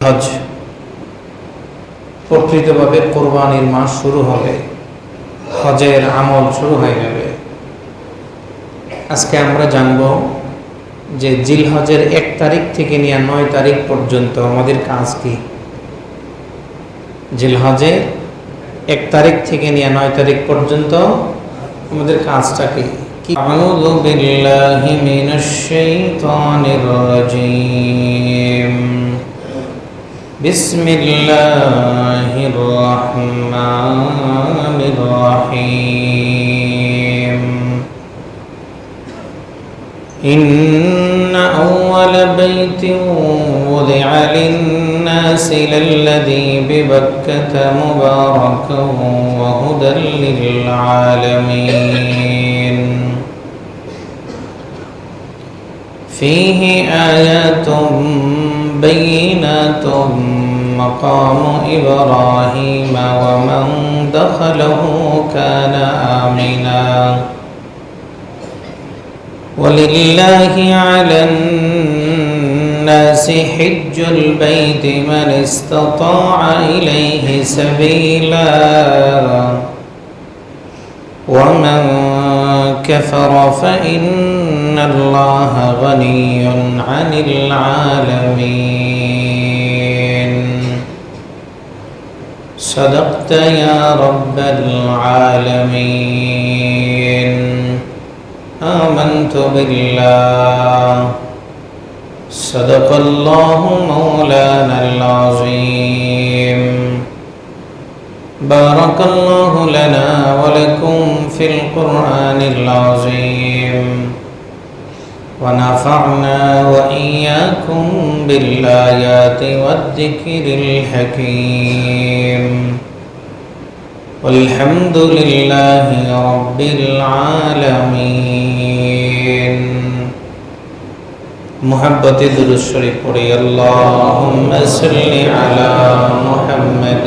হজ প্রকৃতভাবে কোরবানির মাস শুরু হবে হজের আমল শুরু হয়ে যাবে আজকে আমরা জানব যে জিল হজের এক তারিখ থেকে নিয়ে নয় তারিখ পর্যন্ত আমাদের কাজ কি জিল হজের এক তারিখ থেকে নিয়ে নয় তারিখ পর্যন্ত আমাদের কাজটা কি কি أعوذ بالله من الشيطان الرجيم بسم الله الرحمن الرحيم. إن أول بيت وضع للناس للذي ببكة مباركا وهدى للعالمين. فيه آيات بينات مقام إبراهيم ومن دخله كان آمنا. ولله على الناس حج البيت من استطاع إليه سبيلا. ومن كفر فإن الله غني عن العالمين. صدقت يا رب العالمين. آمنت بالله. صدق الله مولانا العظيم. بارك الله لنا ولكم في القرآن العظيم. ونفعنا وإياكم بالآيات والذكر الحكيم. والحمد لله رب العالمين. درود شريف پڑھی اللهم صل على محمد.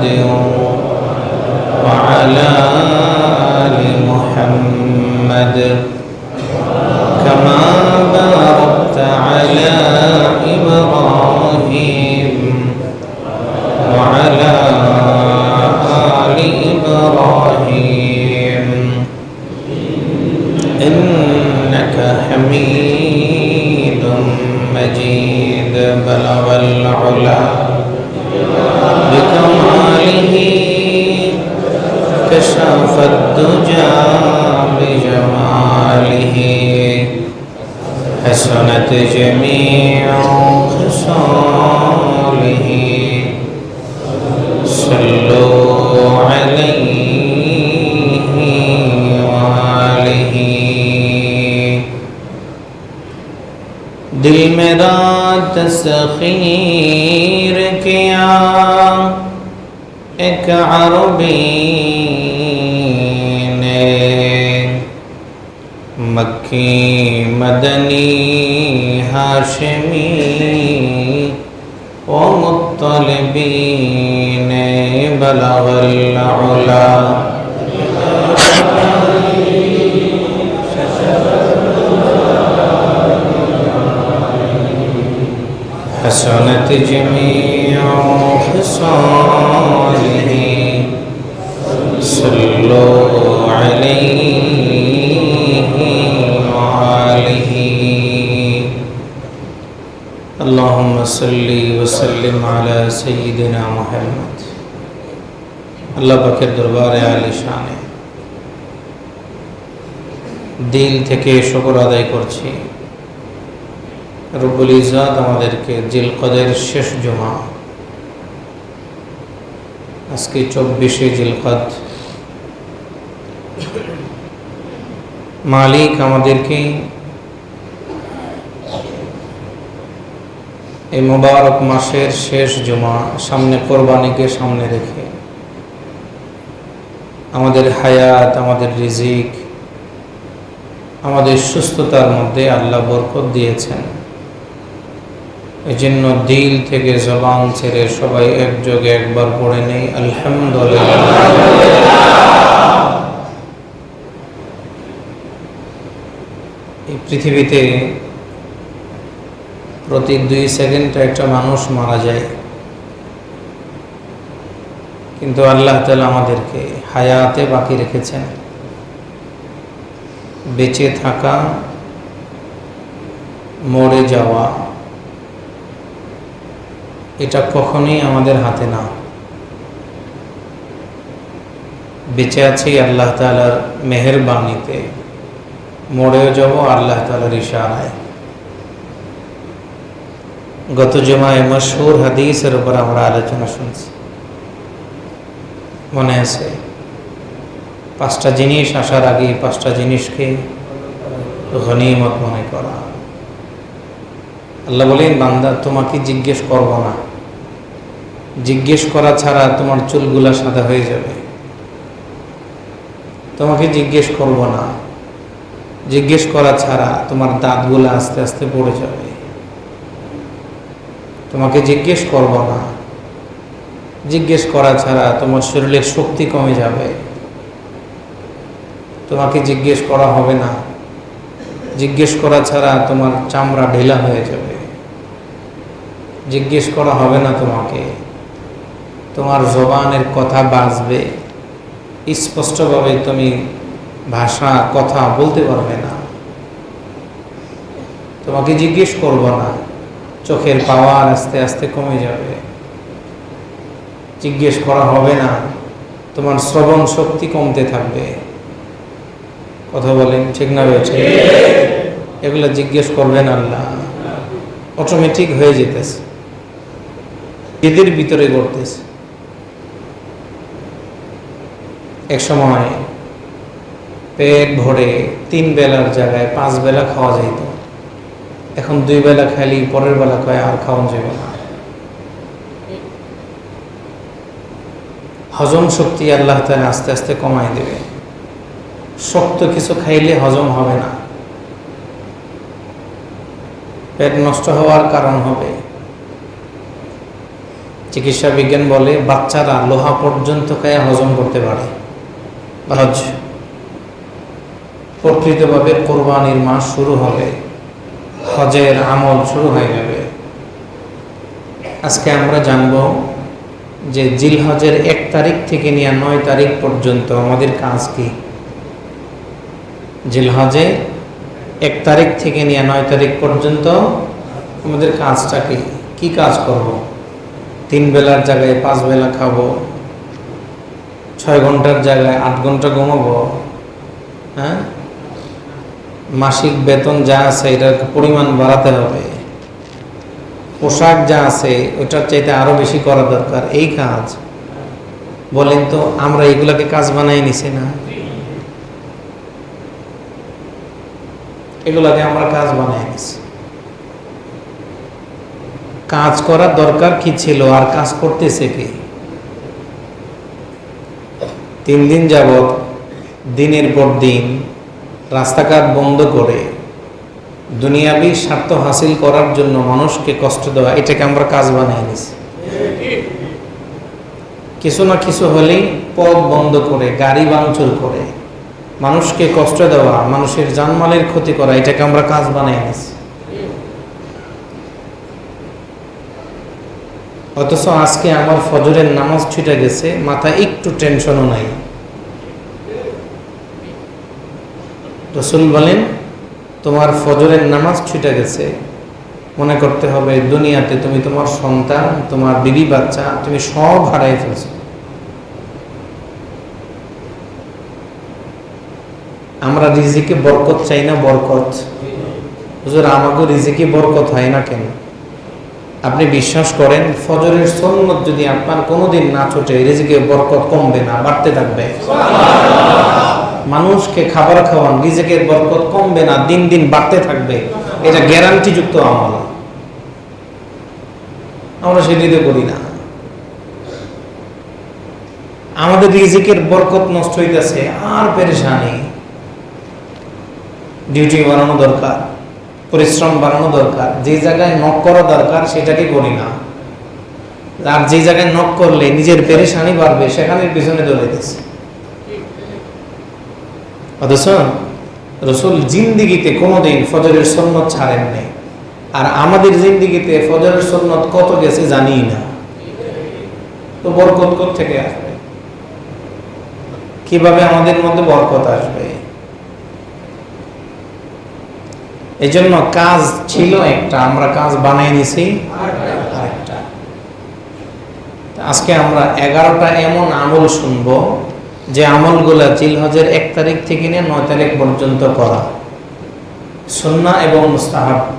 돼요. حسنت جميع خصاله. صلوا عليه وآله. دل مرا تسخير کیا ایک عربی مكي مدني هاشمي ومطلبين بلغ العلا حسنت جميع حصانه صلوا عليه اللهم صل وسلم على سيدنا محمد আল্লাহ পাকের দরবারে আলী শানে দিল থেকে শকর আদায় করছি রব্বুল ইজাদ আমাদেরকে জিল কদের শেষ জমা আজকে চব্বিশে জিলকদ মালিক আমাদেরকে এই মোবারক মাসের শেষ জমা সামনে কোরবানিকে সামনে রেখে। আমাদের হায়াত, আমাদের রিজিক, আমাদের সুস্থতার মধ্যে আল্লাহ বরকত দিয়েছেন। এই জন্য দিল থেকে জবান ছেড়ে সবাই একযোগে একবার পড়ে নেই, আলহামদুলিল্লাহ। এই পৃথিবীতে প্রতি দুই সেকেন্ডে একটা মানুষ মারা যায়। কিন্তু আল্লাহ তালা আমাদেরকে হায়াতে বাকি রেখেছেন। বেঁচে থাকা, মরে যাওয়া, এটা কখনোই আমাদের হাতে না। বেঁচে আছি আল্লাহ তালার মেহরবানিতে মরেও যাব আল্লাহ তালার ইশারায়। গত জমায় মশহুর হাদিসের উপর আমরা আলোচনা শুনছি। মনে আছে, পাঁচটা জিনিস আসার আগে পাঁচটা জিনিসকে ঘনিমত মনে করা। আল্লাহ বলেন, বান্দা, তোমাকে জিজ্ঞেস করব না। জিজ্ঞেস করা ছাড়া তোমার চুলগুলা সাদা হয়ে যাবে। তোমাকে জিজ্ঞেস করব না। জিজ্ঞেস করা ছাড়া তোমার দাঁতগুলো আস্তে আস্তে পড়ে যাবে। তোমাকে জিজ্ঞেস করব না। জিজ্ঞেস করা ছাড়া তোমার শরীরের শক্তি কমে যাবে। তোমাকে জিজ্ঞেস করা হবে না। জিজ্ঞেস করা ছাড়া তোমার চামড়া ঢিলা হয়ে যাবে। জিজ্ঞেস করা হবে না তোমাকে। তোমার জবানের কথা বাঁচবে স্পষ্টভাবে তুমি ভাষা, কথা বলতে পারবে না। তোমাকে জিজ্ঞেস করব না। চোখের পাওয়ার আস্তে আস্তে কমে যাবে। জিজ্ঞেস করা হবে না, তোমার শ্রবণ শক্তি কমতে থাকবে। কথা বলেন, ঠিক না রয়েছে এগুলো জিজ্ঞেস করবেন আল্লাহ। অটোমেটিক হয়ে যেতেছে। এদের ভিতরে ঘটতেছে। এক সময় পেট ভরে তিন বেলার জায়গায় পাঁচ বেলা খাওয়া যাইত। এখন দুই বেলা খাইলি, পরের বেলা কয় আর খাওয়া যাবে না। হজম শক্তি আল্লাহ তালা আস্তে আস্তে কমাই দেবে। শক্ত কিছু খাইলে হজম হবে না। পেট নষ্ট হওয়ার কারণ হবে। চিকিৎসা বিজ্ঞান বলে বাচ্চারা লোহা পর্যন্ত খায় হজম করতে পারে। প্রকৃতভাবে কোরবানির মাস শুরু হবে। হজের আমল শুরু হয়ে যাবে। আজকে আমরা জানব যে জিল হজের এক তারিখ থেকে নিয়ে নয় তারিখ পর্যন্ত আমাদের কাজ কি? জিল হজে এক তারিখ থেকে নিয়ে নয় তারিখ পর্যন্ত আমাদের কাজটা কি? কি কাজ করব? তিন বেলার জায়গায় পাঁচ বেলা খাব, ছয় ঘণ্টার জায়গায় আট ঘণ্টা ঘুমাবো হ্যাঁ? মাসিক বেতন যা আছে, এটার পরিমাণ বাড়াতে হবে। পোশাক যা আছে, ওটার চাইতে আরও বেশি করা দরকার। এই কাজ, বলেন তো, আমরা এগুলাকে কাজ বানাই নিছি না? এগুলাকে আমরা কাজ বানাই নিছি। কাজ করার দরকার কি ছিল আর কাজ করতেছে কি? তিন দিন যাবৎ, দিনের পর দিন রাস্তাঘাট বন্ধ করে দুনিয়াবি স্বার্থ হাসিল করার জন্য মানুষকে কষ্ট দেওয়া, এটাকে আমরা কাজ বানিয়ে নিছি। কিছু না কিছু হলেই পথ বন্ধ করে, গাড়ি ভাঙচুর করে, মানুষকে কষ্ট দেওয়া, মানুষের জানমালের ক্ষতি করা, এটাকে আমরা কাজ বানিয়ে নিছি। অথচ আজকে আমার ফজরের নামাজ ছুটে গেছে, মাথায় একটু টেনশনও নাই। রসুল বলেন, তোমার ফজরের নামাজ ছুটে গেছে। মনে করতে হবে, দুনিয়াতে তুমি তোমার সন্তান, তোমার বিবি বাচ্চা, তুমি সব হারাই ফেলছো। আমরা রিজিকে বরকত চাই না বরকত। হুজুর আমাকে রিজিকে বরকত হয় না কেন? আপনি বিশ্বাস করেন, ফজরের সন্ন্যত যদি আপনার কোনোদিন না ছোটে, রিজিকে বরকত কমবে না, বাড়তে থাকবে। মানুষকে খাবার খাওয়ান, রিজিকের বরকত কমবে না, দিন দিন বাড়তে থাকবে। এটা গ্যারান্টি যুক্ত আমল। আমরা সেটিতে করি না। আমাদের রিজিকের বরকত নষ্ট হইতেছে, আর পেরেশানি। ডিউটি বাড়ানো দরকার, পরিশ্রম বাড়ানো দরকার, যে জায়গায় নক করা দরকার সেটাকে করি না। আর যে জায়গায় নক করলে নিজের পেরেশানি বাড়বে সেখানে পিছনে দৌড়াইতেছে। রসুল জিন্দিগিতে কোনোদিন ফজরের সন্ন্যত ছাড়েন নাই। আর আমাদের জিন্দিগিতে ফজরের সন্ন্যত কত গেছে জানি না। তো বরকত থেকে আসবে? কীভাবে আমাদের মধ্যে বরকত আসবে? এই জন্য কাজ ছিল একটা, আমরা কাজ বানাই নিছি আরেকটা। আজকে আমরা এগারোটা এমন আমল শুনব যে আমলগুলা জিলহজের এক তারিখ থেকে নিয়ে নয় তারিখ পর্যন্ত করা। সন্না এবং মুস্তাহাব।